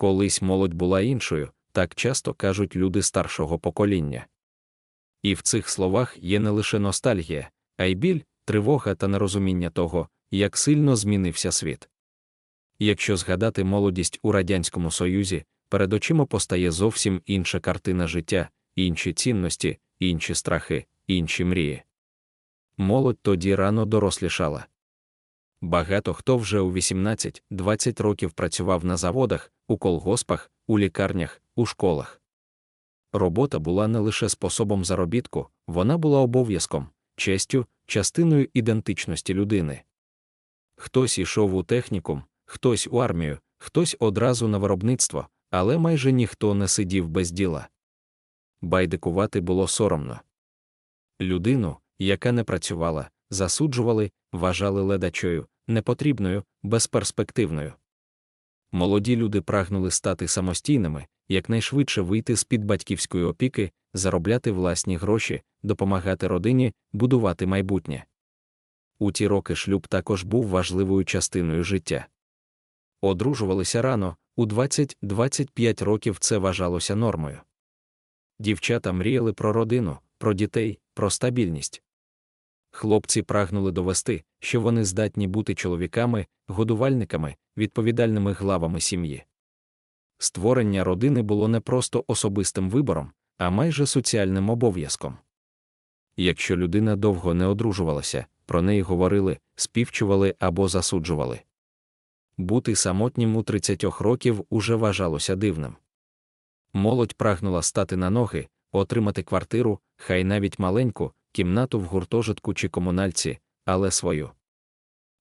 Колись молодь була іншою, так часто кажуть люди старшого покоління. І в цих словах є не лише ностальгія, а й біль, тривога та нерозуміння того, як сильно змінився світ. Якщо згадати молодість у Радянському Союзі, перед очима постає зовсім інша картина життя, інші цінності, інші страхи, інші мрії. Молодь тоді рано дорослішала. Багато хто вже у 18-20 років працював на заводах, у колгоспах, у лікарнях, у школах. Робота була не лише способом заробітку, вона була обов'язком, честю, частиною ідентичності людини. Хтось ішов у технікум, хтось у армію, хтось одразу на виробництво, але майже ніхто не сидів без діла. Байдикувати було соромно. Людину, яка не працювала, засуджували, вважали ледачою, непотрібною, безперспективною. Молоді люди прагнули стати самостійними, якнайшвидше вийти з під батьківської опіки, заробляти власні гроші, допомагати родині, будувати майбутнє. У ті роки шлюб також був важливою частиною життя. Одружувалися рано, у 20-25 років це вважалося нормою. Дівчата мріяли про родину, про дітей, про стабільність. Хлопці прагнули довести, що вони здатні бути чоловіками, годувальниками, відповідальними главами сім'ї. Створення родини було не просто особистим вибором, а майже соціальним обов'язком. Якщо людина довго не одружувалася, про неї говорили, співчували або засуджували. Бути самотнім у 30 років уже вважалося дивним. Молодь прагнула стати на ноги, отримати квартиру, хай навіть маленьку, кімнату в гуртожитку чи комунальці, але свою.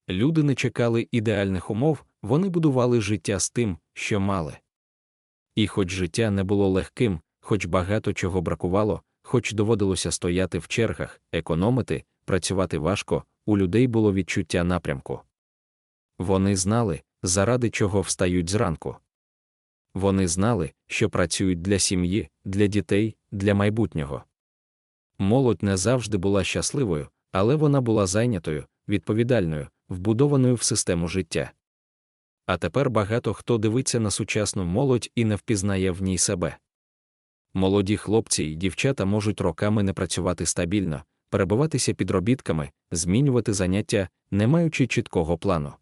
Люди не чекали ідеальних умов, вони будували життя з тим, що мали. І хоч життя не було легким, хоч багато чого бракувало, хоч доводилося стояти в чергах, економити, працювати важко, у людей було відчуття напрямку. Вони знали, заради чого встають зранку. Вони знали, що працюють для сім'ї, для дітей, для майбутнього. Молодь не завжди була щасливою, але вона була зайнятою, відповідальною, вбудованою в систему життя. А тепер багато хто дивиться на сучасну молодь і не впізнає в ній себе. Молоді хлопці і дівчата можуть роками не працювати стабільно, перебуватися підробітками, змінювати заняття, не маючи чіткого плану.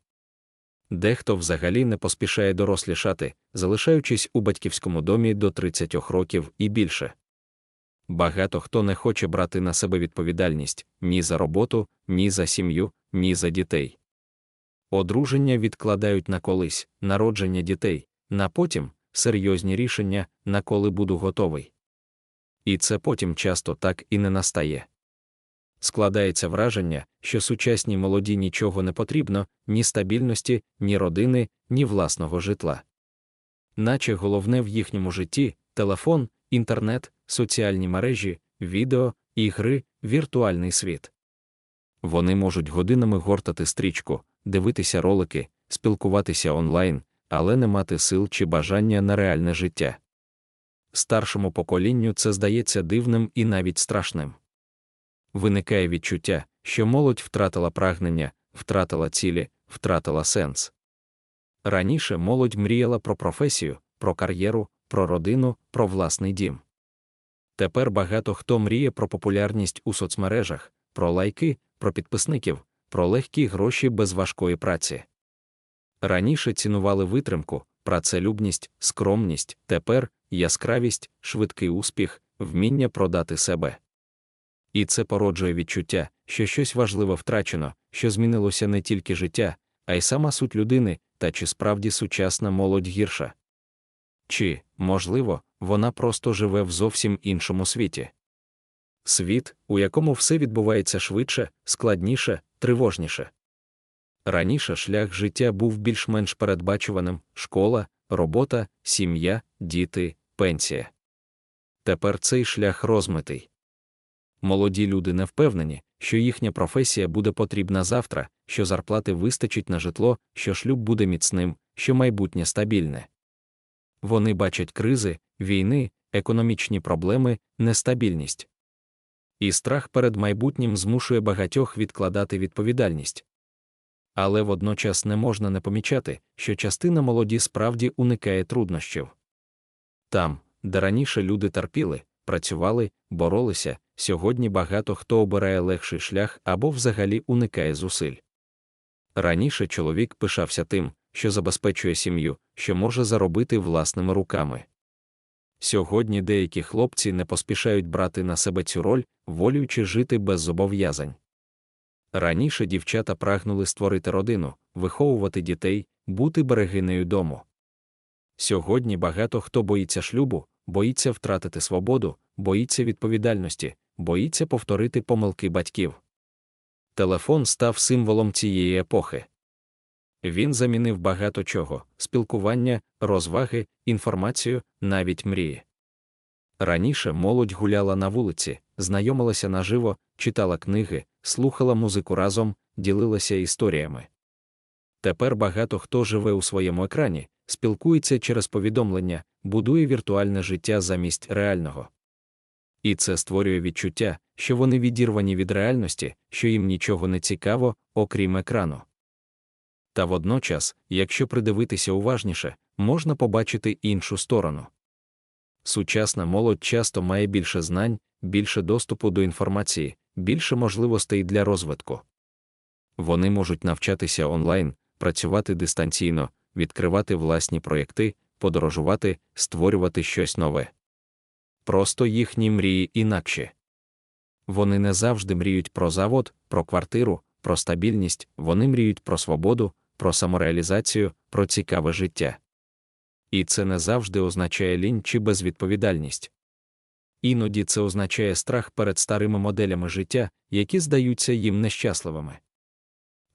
Дехто взагалі не поспішає дорослішати, залишаючись у батьківському домі до 30 років і більше. Багато хто не хоче брати на себе відповідальність ні за роботу, ні за сім'ю, ні за дітей. Одруження відкладають на колись, народження дітей, на потім серйозні рішення, на коли буду готовий. І це потім часто так і не настає. Складається враження, що сучасній молоді нічого не потрібно, ні стабільності, ні родини, ні власного житла. Наче головне в їхньому житті телефон, інтернет, соціальні мережі, відео, ігри, віртуальний світ. Вони можуть годинами гортати стрічку, дивитися ролики, спілкуватися онлайн, але не мати сил чи бажання на реальне життя. Старшому поколінню це здається дивним і навіть страшним. Виникає відчуття, що молодь втратила прагнення, втратила цілі, втратила сенс. Раніше молодь мріяла про професію, про кар'єру, про родину, про власний дім. Тепер багато хто мріє про популярність у соцмережах, про лайки, про підписників, про легкі гроші без важкої праці. Раніше цінували витримку, працелюбність, скромність, тепер яскравість, швидкий успіх, вміння продати себе. І це породжує відчуття, що щось важливе втрачено, що змінилося не тільки життя, а й сама суть людини, та чи справді сучасна молодь гірша. Чи, можливо, вона просто живе в зовсім іншому світі. Світ, у якому все відбувається швидше, складніше, тривожніше. Раніше шлях життя був більш-менш передбачуваним школа, робота, сім'я, діти, пенсія. Тепер цей шлях розмитий. Молоді люди не впевнені, що їхня професія буде потрібна завтра, що зарплати вистачить на житло, що шлюб буде міцним, що майбутнє стабільне. Вони бачать кризи, війни, економічні проблеми, нестабільність. І страх перед майбутнім змушує багатьох відкладати відповідальність. Але водночас не можна не помічати, що частина молоді справді уникає труднощів. Там, де раніше люди терпіли, працювали, боролися, сьогодні багато хто обирає легший шлях або взагалі уникає зусиль. Раніше чоловік пишався тим, що забезпечує сім'ю, що може заробити власними руками. Сьогодні деякі хлопці не поспішають брати на себе цю роль, волюючи жити без зобов'язань. Раніше дівчата прагнули створити родину, виховувати дітей, бути берегинею дому. Сьогодні багато хто боїться шлюбу, боїться втратити свободу, боїться відповідальності, боїться повторити помилки батьків. Телефон став символом цієї епохи. Він замінив багато чого спілкування, розваги, інформацію, навіть мрії. Раніше молодь гуляла на вулиці, знайомилася наживо, читала книги, слухала музику разом, ділилася історіями. Тепер багато хто живе у своєму екрані, спілкується через повідомлення, будує віртуальне життя замість реального. І це створює відчуття, що вони відірвані від реальності, що їм нічого не цікаво, окрім екрану. Та водночас, якщо придивитися уважніше, можна побачити іншу сторону. Сучасна молодь часто має більше знань, більше доступу до інформації, більше можливостей для розвитку. Вони можуть навчатися онлайн, працювати дистанційно, відкривати власні проєкти, подорожувати, створювати щось нове. Просто їхні мрії інакші. Вони не завжди мріють про завод, про квартиру, про стабільність, вони мріють про свободу, про самореалізацію, про цікаве життя. І це не завжди означає лінь чи безвідповідальність. Іноді це означає страх перед старими моделями життя, які здаються їм нещасливими.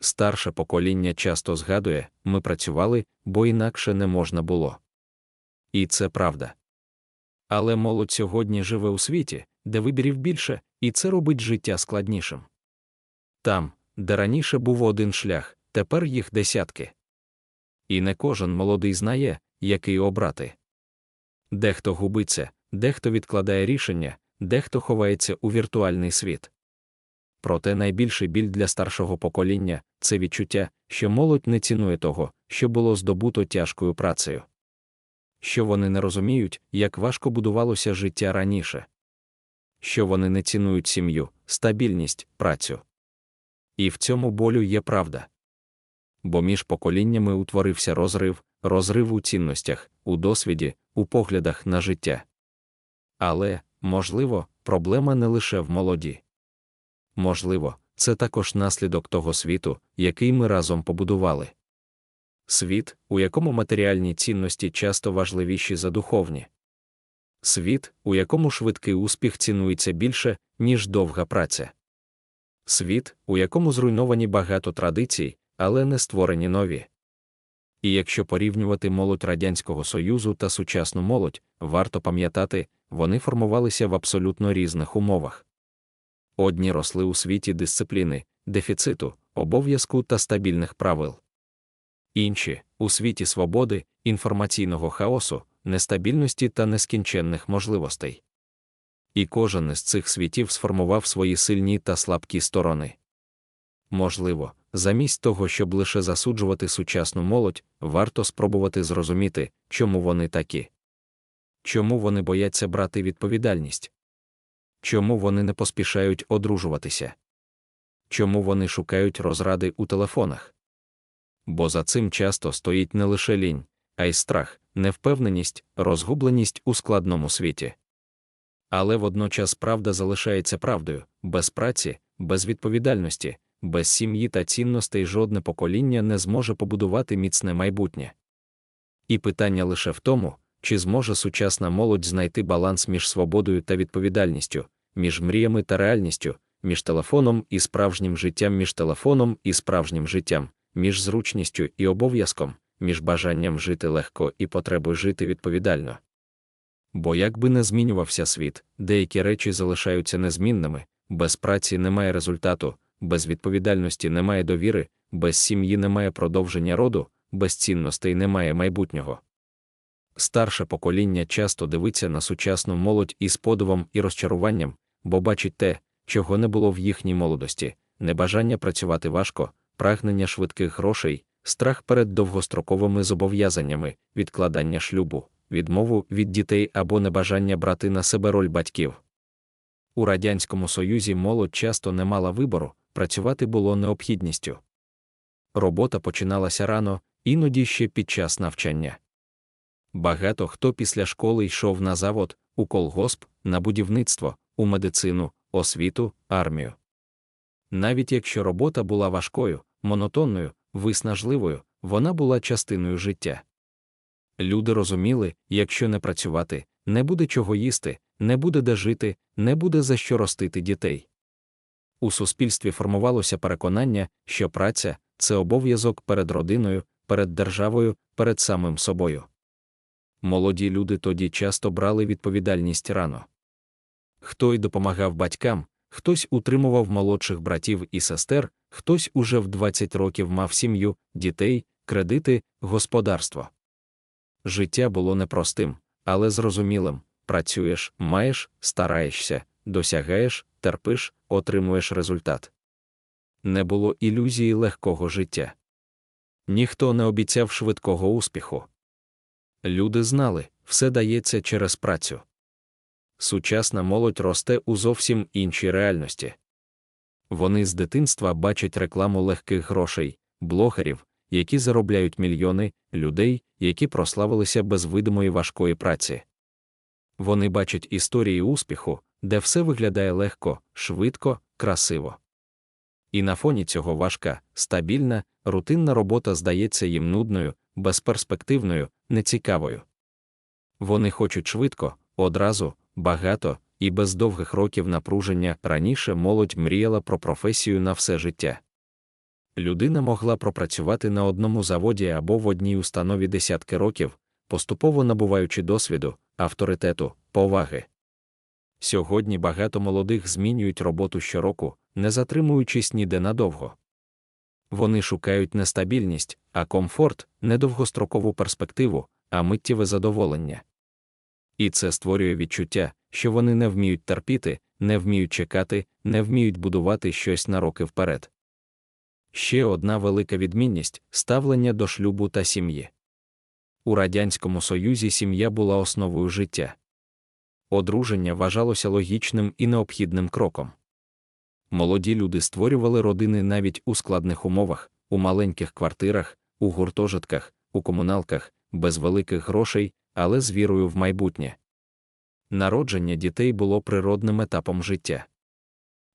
Старше покоління часто згадує ми працювали, бо інакше не можна було. І це правда. Але молодь сьогодні живе у світі, де вибірів більше, і це робить життя складнішим. Там, де раніше був один шлях, тепер їх десятки. І не кожен молодий знає, який обрати. Дехто губиться, дехто відкладає рішення, дехто ховається у віртуальний світ. Проте найбільший біль для старшого покоління це відчуття, що молодь не цінує того, що було здобуто тяжкою працею. Що вони не розуміють, як важко будувалося життя раніше, що вони не цінують сім'ю, стабільність, працю. І в цьому болю є правда. Бо між поколіннями утворився розрив, розрив у цінностях, у досвіді, у поглядах на життя. Але, можливо, проблема не лише в молоді. Можливо, це також наслідок того світу, який ми разом побудували. Світ, у якому матеріальні цінності часто важливіші за духовні. Світ, у якому швидкий успіх цінується більше, ніж довга праця. Світ, у якому зруйновані багато традицій, але не створені нові. І якщо порівнювати молодь Радянського Союзу та сучасну молодь, варто пам'ятати, вони формувалися в абсолютно різних умовах. Одні росли у світі дисципліни, дефіциту, обов'язку та стабільних правил. Інші у світі свободи, інформаційного хаосу, нестабільності та нескінченних можливостей. І кожен із цих світів сформував свої сильні та слабкі сторони. Можливо, замість того, щоб лише засуджувати сучасну молодь, варто спробувати зрозуміти, чому вони такі. Чому вони бояться брати відповідальність? Чому вони не поспішають одружуватися? Чому вони шукають розради у телефонах? Бо за цим часто стоїть не лише лінь, а й страх, невпевненість, розгубленість у складному світі. Але водночас правда залишається правдою без праці, без відповідальності, без сім'ї та цінностей жодне покоління не зможе побудувати міцне майбутнє. І питання лише в тому, чи зможе сучасна молодь знайти баланс між свободою та відповідальністю, між мріями та реальністю, між телефоном і справжнім життям, між телефоном і справжнім життям, між зручністю і обов'язком, між бажанням жити легко і потребою жити відповідально. Бо як би не змінювався світ, деякі речі залишаються незмінними, без праці немає результату, без відповідальності немає довіри, без сім'ї немає продовження роду, без цінностей немає майбутнього. Старше покоління часто дивиться на сучасну молодь із подивом і розчаруванням, бо бачить те, чого не було в їхній молодості, небажання працювати важко, прагнення швидких грошей, страх перед довгостроковими зобов'язаннями, відкладання шлюбу, відмову від дітей або небажання брати на себе роль батьків. У Радянському Союзі молодь часто не мала вибору, працювати було необхідністю. Робота починалася рано, іноді ще під час навчання. Багато хто після школи йшов на завод, у колгосп, на будівництво, у медицину, освіту, армію. Навіть якщо робота була важкою, монотонною, виснажливою, вона була частиною життя. Люди розуміли, якщо не працювати, не буде чого їсти, не буде де жити, не буде за що ростити дітей. У суспільстві формувалося переконання, що праця це обов'язок перед родиною, перед державою, перед самим собою. Молоді люди тоді часто брали відповідальність рано. Хто й допомагав батькам, хтось утримував молодших братів і сестер, хтось уже в 20 років мав сім'ю, дітей, кредити, господарство. Життя було непростим, але зрозумілим працюєш, маєш, стараєшся, досягаєш, терпиш, отримуєш результат. Не було ілюзії легкого життя. Ніхто не обіцяв швидкого успіху. Люди знали, все дається через працю. Сучасна молодь росте у зовсім іншій реальності. Вони з дитинства бачать рекламу легких грошей, блогерів, які заробляють мільйони, людей, які прославилися без видимої важкої праці. Вони бачать історії успіху, де все виглядає легко, швидко, красиво. І на фоні цього важка, стабільна, рутинна робота здається їм нудною, безперспективною, нецікавою. Вони хочуть швидко, одразу, багато і без довгих років напруження раніше молодь мріяла про професію на все життя. Людина могла пропрацювати на одному заводі або в одній установі десятки років, поступово набуваючи досвіду, авторитету, поваги. Сьогодні багато молодих змінюють роботу щороку, не затримуючись ніде надовго. Вони шукають не стабільність, а комфорт, не довгострокову перспективу, а миттєве задоволення. І це створює відчуття, що вони не вміють терпіти, не вміють чекати, не вміють будувати щось на роки вперед. Ще одна велика відмінність ставлення до шлюбу та сім'ї. У Радянському Союзі сім'я була основою життя. Одруження вважалося логічним і необхідним кроком. Молоді люди створювали родини навіть у складних умовах, у маленьких квартирах, у гуртожитках, у комуналках, без великих грошей, але з вірою в майбутнє. Народження дітей було природним етапом життя.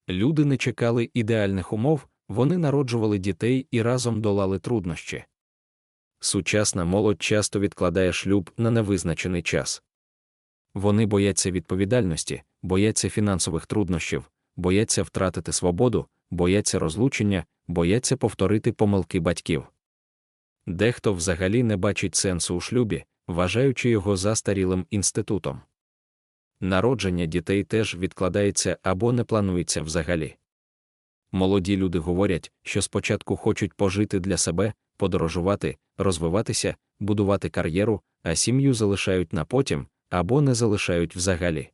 Люди не чекали ідеальних умов, вони народжували дітей і разом долали труднощі. Сучасна молодь часто відкладає шлюб на невизначений час. Вони бояться відповідальності, бояться фінансових труднощів, бояться втратити свободу, бояться розлучення, бояться повторити помилки батьків. Дехто взагалі не бачить сенсу у шлюбі, вважаючи його застарілим інститутом. Народження дітей теж відкладається або не планується взагалі. Молоді люди говорять, що спочатку хочуть пожити для себе, подорожувати, розвиватися, будувати кар'єру, а сім'ю залишають на потім або не залишають взагалі.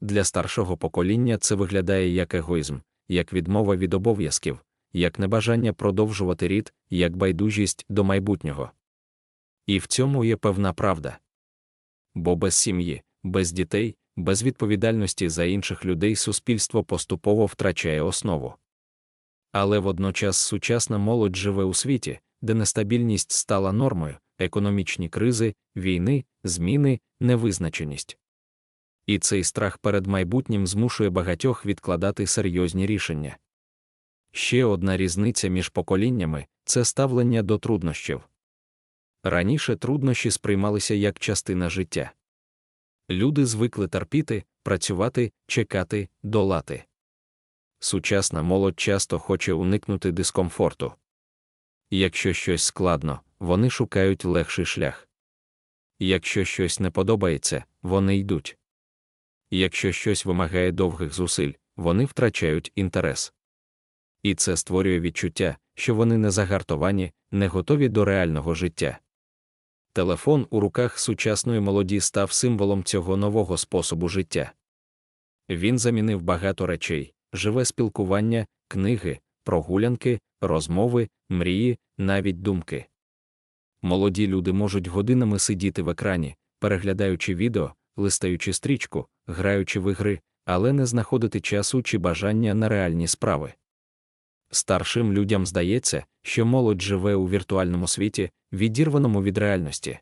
Для старшого покоління це виглядає як егоїзм, як відмова від обов'язків, як небажання продовжувати рід, як байдужість до майбутнього. І в цьому є певна правда. Бо без сім'ї, без дітей, без відповідальності за інших людей суспільство поступово втрачає основу. Але водночас сучасна молодь живе у світі, де нестабільність стала нормою, економічні кризи, війни, зміни, невизначеність. І цей страх перед майбутнім змушує багатьох відкладати серйозні рішення. Ще одна різниця між поколіннями це ставлення до труднощів. Раніше труднощі сприймалися як частина життя. Люди звикли терпіти, працювати, чекати, долати. Сучасна молодь часто хоче уникнути дискомфорту. Якщо щось складно, вони шукають легший шлях. Якщо щось не подобається, вони йдуть. Якщо щось вимагає довгих зусиль, вони втрачають інтерес. І це створює відчуття, що вони не загартовані, не готові до реального життя. Телефон у руках сучасної молоді став символом цього нового способу життя. Він замінив багато речей, живе спілкування, книги, прогулянки, розмови, мрії, навіть думки. Молоді люди можуть годинами сидіти в екрані, переглядаючи відео, листаючи стрічку, граючи в ігри, але не знаходити часу чи бажання на реальні справи. Старшим людям здається, що молодь живе у віртуальному світі, відірваному від реальності.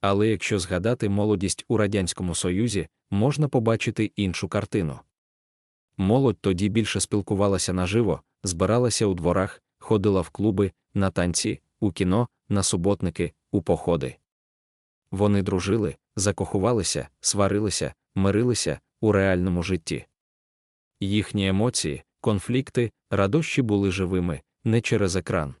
Але якщо згадати молодість у Радянському Союзі, можна побачити іншу картину. Молодь тоді більше спілкувалася наживо, збиралася у дворах, ходила в клуби, на танці, у кіно, на суботники, у походи. Вони дружили, закохувалися, сварилися, мирилися у реальному житті. Їхні емоції, конфлікти, радощі були живими, не через екран.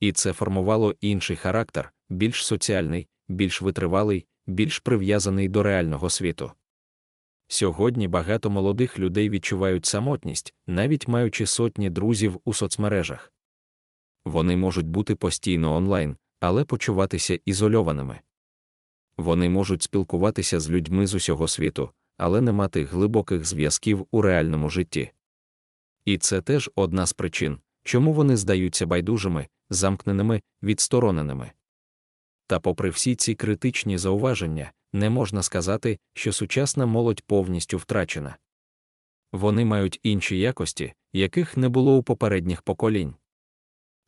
І це формувало інший характер, більш соціальний, більш витривалий, більш прив'язаний до реального світу. Сьогодні багато молодих людей відчувають самотність, навіть маючи сотні друзів у соцмережах. Вони можуть бути постійно онлайн, але почуватися ізольованими. Вони можуть спілкуватися з людьми з усього світу, але не мати глибоких зв'язків у реальному житті. І це теж одна з причин, чому вони здаються байдужими, замкненими, відстороненими. Та, попри всі ці критичні зауваження, не можна сказати, що сучасна молодь повністю втрачена. Вони мають інші якості, яких не було у попередніх поколінь.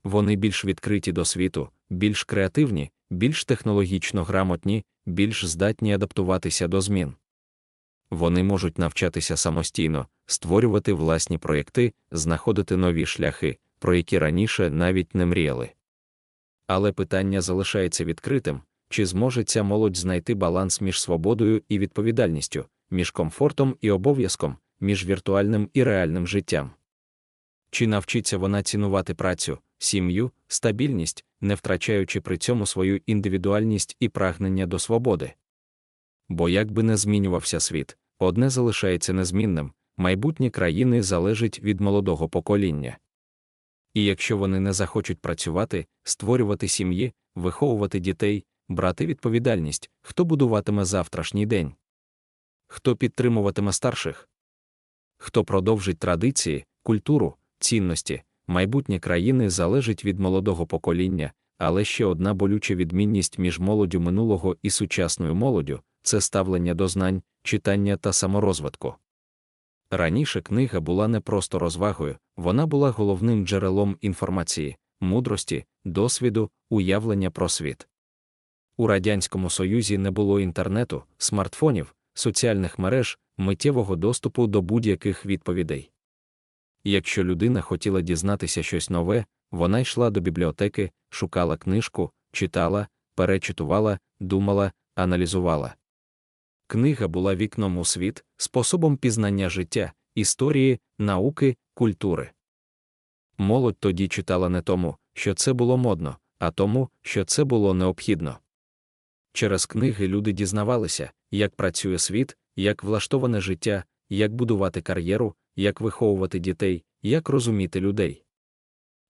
Вони більш відкриті до світу, більш креативні, більш технологічно грамотні, більш здатні адаптуватися до змін. Вони можуть навчатися самостійно, створювати власні проєкти, знаходити нові шляхи, про які раніше навіть не мріяли. Але питання залишається відкритим чи зможе ця молодь знайти баланс між свободою і відповідальністю, між комфортом і обов'язком, між віртуальним і реальним життям. Чи навчиться вона цінувати працю, сім'ю, стабільність, не втрачаючи при цьому свою індивідуальність і прагнення до свободи? Бо як би не змінювався світ, одне залишається незмінним майбутнє країни залежить від молодого покоління. І якщо вони не захочуть працювати, створювати сім'ї, виховувати дітей, брати відповідальність, хто будуватиме завтрашній день, хто підтримуватиме старших, хто продовжить традиції, культуру, цінності, майбутнє країни залежить від молодого покоління, але ще одна болюча відмінність між молоддю минулого і сучасною молоддю це ставлення до знань, читання та саморозвитку. Раніше книга була не просто розвагою, вона була головним джерелом інформації, мудрості, досвіду, уявлення про світ. У Радянському Союзі не було інтернету, смартфонів, соціальних мереж, миттєвого доступу до будь-яких відповідей. Якщо людина хотіла дізнатися щось нове, вона йшла до бібліотеки, шукала книжку, читала, перечитувала, думала, аналізувала. Книга була вікном у світ, способом пізнання життя, історії, науки, культури. Молодь тоді читала не тому, що це було модно, а тому, що це було необхідно. Через книги люди дізнавалися, як працює світ, як влаштоване життя, як будувати кар'єру, як виховувати дітей, як розуміти людей.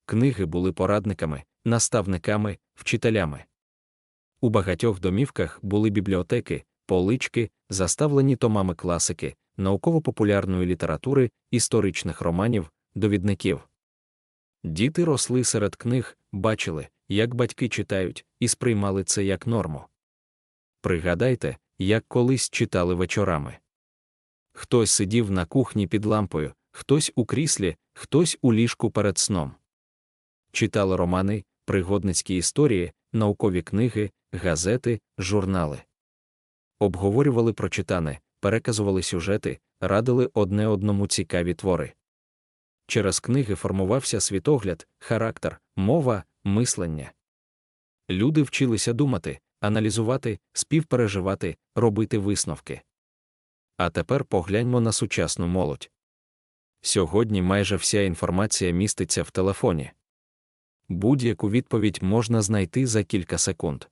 Книги були порадниками, наставниками, вчителями. У багатьох домівках були бібліотеки, полички, заставлені томами класики, науково-популярної літератури, історичних романів, довідників. Діти росли серед книг, бачили, як батьки читають, і сприймали це як норму. Пригадайте, як колись читали вечорами. Хтось сидів на кухні під лампою, хтось у кріслі, хтось у ліжку перед сном. Читали романи, пригодницькі історії, наукові книги, газети, журнали. Обговорювали прочитане, переказували сюжети, радили одне одному цікаві твори. Через книги формувався світогляд, характер, мова, мислення. Люди вчилися думати, аналізувати, співпереживати, робити висновки. А тепер погляньмо на сучасну молодь. Сьогодні майже вся інформація міститься в телефоні. Будь-яку відповідь можна знайти за кілька секунд.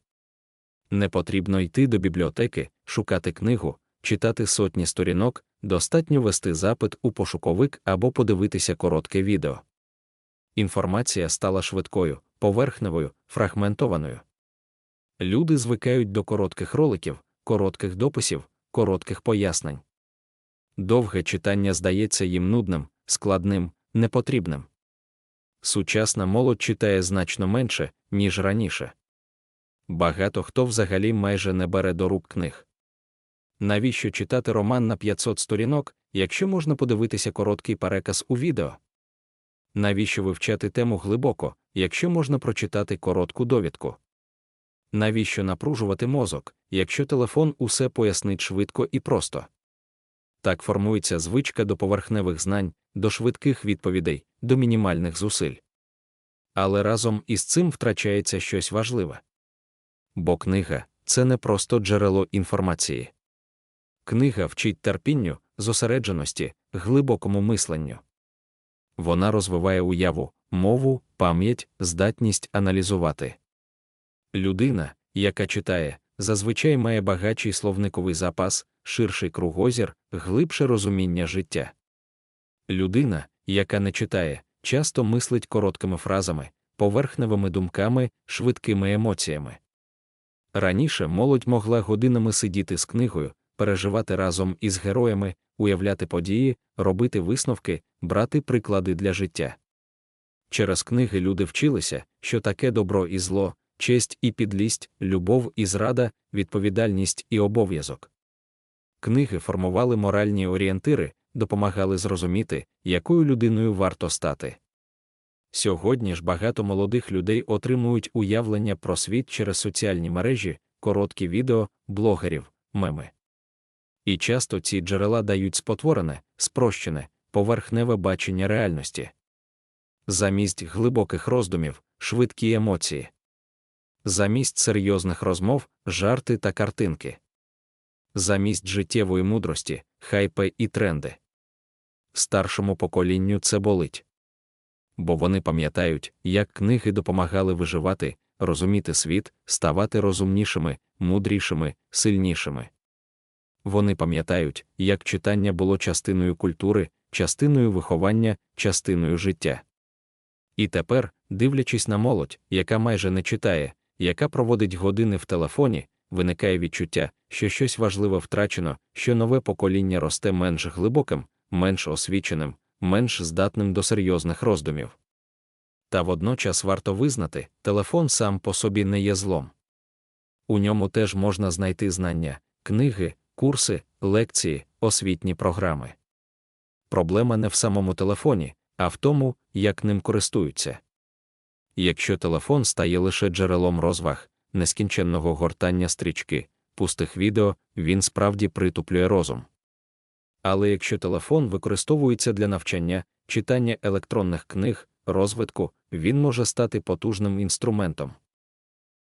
Не потрібно йти до бібліотеки, шукати книгу, читати сотні сторінок, достатньо вести запит у пошуковик або подивитися коротке відео. Інформація стала швидкою, поверхневою, фрагментованою. Люди звикають до коротких роликів, коротких дописів, коротких пояснень. Довге читання здається їм нудним, складним, непотрібним. сучасна молодь читає значно менше, ніж раніше. Багато хто взагалі майже не бере до рук книг. Навіщо читати роман на 500 сторінок, якщо можна подивитися короткий переказ у відео? Навіщо вивчати тему глибоко, якщо можна прочитати коротку довідку? Навіщо напружувати мозок, якщо телефон усе пояснить швидко і просто? Так формується звичка до поверхневих знань, до швидких відповідей, до мінімальних зусиль. Але разом із цим втрачається щось важливе. Бо книга це не просто джерело інформації. Книга вчить терпінню, зосередженості, глибокому мисленню. Вона розвиває уяву, мову, пам'ять, здатність аналізувати. Людина, яка читає, зазвичай має багатший словниковий запас, ширший кругозір, глибше розуміння життя. Людина, яка не читає, часто мислить короткими фразами, поверхневими думками, швидкими емоціями. Раніше молодь могла годинами сидіти з книгою, переживати разом із героями, уявляти події, робити висновки, брати приклади для життя. Через книги люди вчилися, що таке добро і зло, честь і підлість, любов і зрада, відповідальність і обов'язок. Книги формували моральні орієнтири, допомагали зрозуміти, якою людиною варто стати. Сьогодні ж багато молодих людей отримують уявлення про світ через соціальні мережі, короткі відео, блогерів, меми. І часто ці джерела дають спотворене, спрощене, поверхневе бачення реальності. Замість глибоких роздумів, швидкі емоції, замість серйозних розмов, жарти та картинки, замість життєвої мудрості, хайпи і тренди. Старшому поколінню це болить. Бо вони пам'ятають, як книги допомагали виживати, розуміти світ, ставати розумнішими, мудрішими, сильнішими. Вони пам'ятають, як читання було частиною культури, частиною виховання, частиною життя. І тепер, дивлячись на молодь, яка майже не читає, яка проводить години в телефоні, виникає відчуття, що щось важливе втрачено, що нове покоління росте менш глибоким, менш освіченим, менш здатним до серйозних роздумів. Та водночас варто визнати, телефон сам по собі не є злом. У ньому теж можна знайти знання, книги, курси, лекції, освітні програми. Проблема не в самому телефоні, а в тому, як ним користуються. Якщо телефон стає лише джерелом розваг, нескінченного гортання стрічки, пустих відео, він справді притуплює розум. Але якщо телефон використовується для навчання, читання електронних книг, розвитку, він може стати потужним інструментом.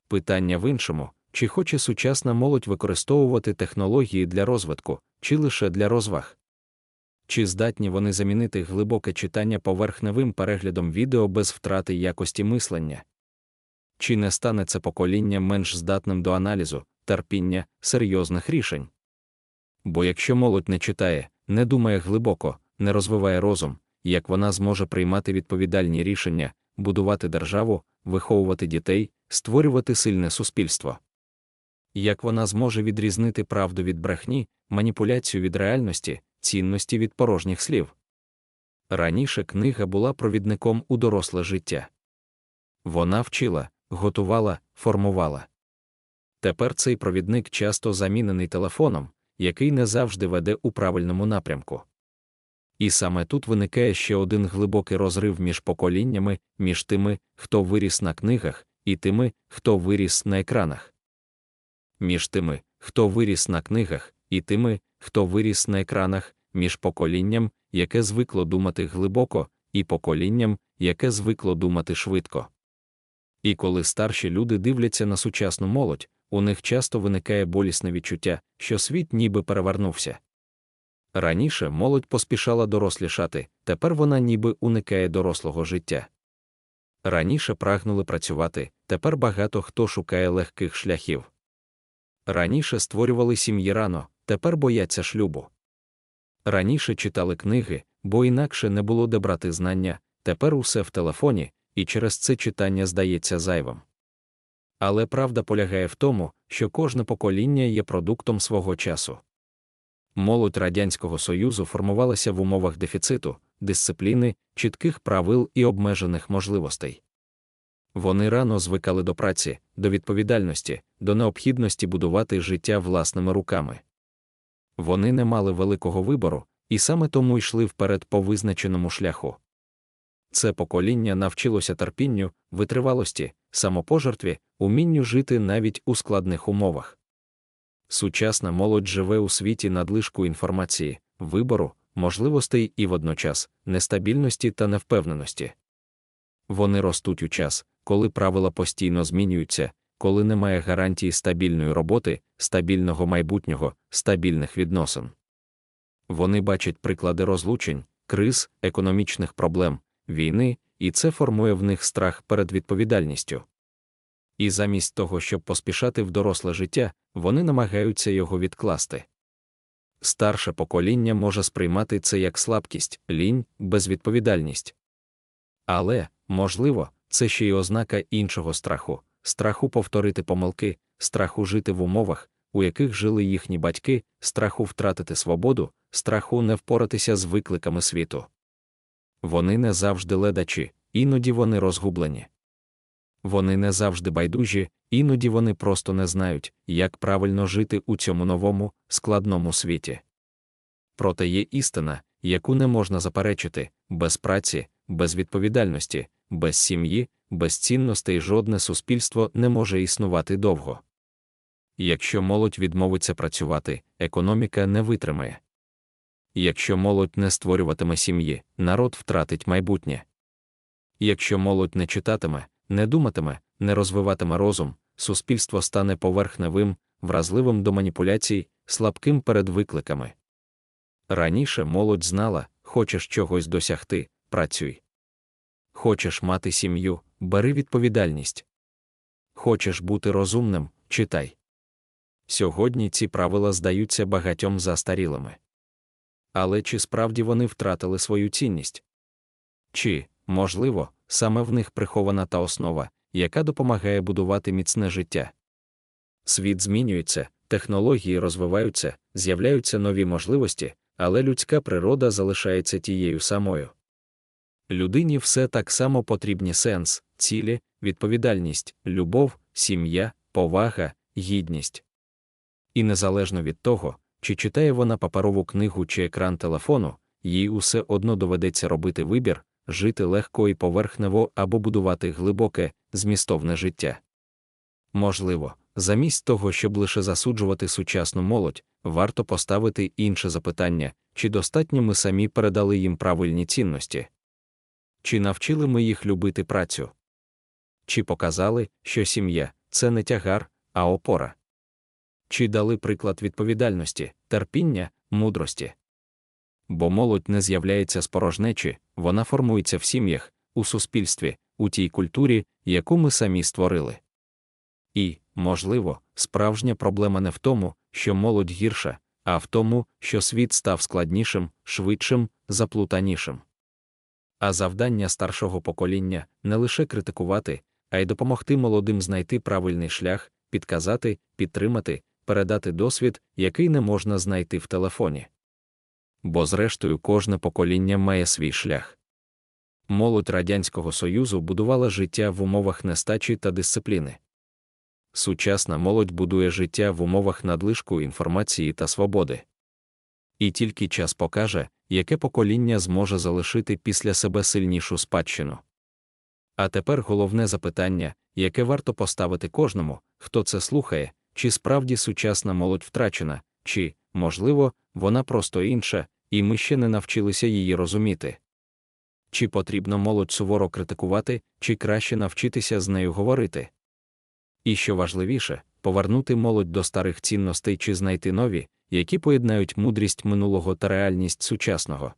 Питання в іншому, чи хоче сучасна молодь використовувати технології для розвитку, чи лише для розваг? Чи здатні вони замінити глибоке читання поверхневим переглядом відео без втрати якості мислення? Чи не стане це покоління менш здатним до аналізу, терпіння, серйозних рішень? Бо якщо молодь не читає, не думає глибоко, не розвиває розум, як вона зможе приймати відповідальні рішення, будувати державу, виховувати дітей, створювати сильне суспільство? Як вона зможе відрізнити правду від брехні, маніпуляцію від реальності, цінності від порожніх слів? Раніше книга була провідником у доросле життя. Вона вчила, готувала, формувала. Тепер цей провідник часто замінений телефоном, який не завжди веде у правильному напрямку. І саме тут виникає ще один глибокий розрив між поколіннями, між тими, хто виріс на книгах, і тими, хто виріс на екранах. Між тими, хто виріс на книгах, і тими, хто виріс на екранах, між поколінням, яке звикло думати глибоко, і поколінням, яке звикло думати швидко. І коли старші люди дивляться на сучасну молодь, у них часто виникає болісне відчуття, що світ ніби перевернувся. Раніше молодь поспішала дорослішати, тепер вона ніби уникає дорослого життя. Раніше прагнули працювати, тепер багато хто шукає легких шляхів. Раніше створювали сім'ї рано, тепер бояться шлюбу. Раніше читали книги, бо інакше не було де брати знання, тепер усе в телефоні, і через це читання здається зайвим. Але правда полягає в тому, що кожне покоління є продуктом свого часу. Молодь Радянського Союзу формувалася в умовах дефіциту, дисципліни, чітких правил і обмежених можливостей. Вони рано звикали до праці, до відповідальності, до необхідності будувати життя власними руками. Вони не мали великого вибору, і саме тому йшли вперед по визначеному шляху. Це покоління навчилося терпінню, витривалості, самопожертві, умінню жити навіть у складних умовах. Сучасна молодь живе у світі надлишку інформації, вибору, можливостей і водночас нестабільності та невпевненості. Вони ростуть у час, коли правила постійно змінюються, коли немає гарантії стабільної роботи, стабільного майбутнього, стабільних відносин. Вони бачать приклади розлучень, криз, економічних проблем, війни, і це формує в них страх перед відповідальністю. І замість того, щоб поспішати в доросле життя, вони намагаються його відкласти. Старше покоління може сприймати це як слабкість, лінь, безвідповідальність. Але, можливо, це ще й ознака іншого страху страху повторити помилки, страху жити в умовах, у яких жили їхні батьки, страху втратити свободу, страху не впоратися з викликами світу. Вони не завжди ледачі, іноді вони розгублені. Вони не завжди байдужі, іноді вони просто не знають, як правильно жити у цьому новому, складному світі. Проте є істина, яку не можна заперечити без праці, без відповідальності, без сім'ї, без цінностей жодне суспільство не може існувати довго. Якщо молодь відмовиться працювати, економіка не витримає. Якщо молодь не створюватиме сім'ї, народ втратить майбутнє. Якщо молодь не читатиме, не думатиме, не розвиватиме розум, суспільство стане поверхневим, вразливим до маніпуляцій, слабким перед викликами. Раніше молодь знала, хочеш чогось досягти, працюй. Хочеш мати сім'ю, бери відповідальність. Хочеш бути розумним, читай. Сьогодні ці правила здаються багатьом застарілими. Але чи справді вони втратили свою цінність? Чи, можливо, саме в них прихована та основа, яка допомагає будувати міцне життя? Світ змінюється, технології розвиваються, з'являються нові можливості, але людська природа залишається тією самою. Людині все так само потрібні сенс, цілі, відповідальність, любов, сім'я, повага, гідність. І незалежно від того, чи читає вона паперову книгу чи екран телефону, їй усе одно доведеться робити вибір, жити легко і поверхнево або будувати глибоке, змістовне життя. Можливо, замість того, щоб лише засуджувати сучасну молодь, варто поставити інше запитання, чи достатньо ми самі передали їм правильні цінності. Чи навчили ми їх любити працю? Чи показали, що сім'я це не тягар, а опора? Чи дали приклад відповідальності, терпіння, мудрості? Бо молодь не з'являється з порожнечі, вона формується в сім'ях, у суспільстві, у тій культурі, яку ми самі створили. І, можливо, справжня проблема не в тому, що молодь гірша, а в тому, що світ став складнішим, швидшим, заплутанішим. А завдання старшого покоління не лише критикувати, а й допомогти молодим знайти правильний шлях, підказати, підтримати, передати досвід, який не можна знайти в телефоні. Бо, зрештою, кожне покоління має свій шлях. Молодь Радянського Союзу будувала життя в умовах нестачі та дисципліни. Сучасна молодь будує життя в умовах надлишку інформації та свободи. І тільки час покаже, яке покоління зможе залишити після себе сильнішу спадщину. А тепер головне запитання, яке варто поставити кожному, хто це слухає, чи справді сучасна молодь втрачена, чи, можливо, вона просто інша, і ми ще не навчилися її розуміти. Чи потрібно молодь суворо критикувати, чи краще навчитися з нею говорити? І що важливіше, повернути молодь до старих цінностей чи знайти нові, які поєднають мудрість минулого та реальність сучасного.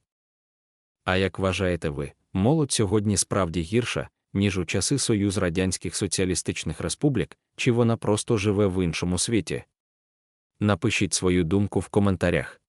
А як вважаєте ви, молодь сьогодні справді гірша, ніж у часи Союз Радянських Соціалістичних Республік, чи вона просто живе в іншому світі? Напишіть свою думку в коментарях.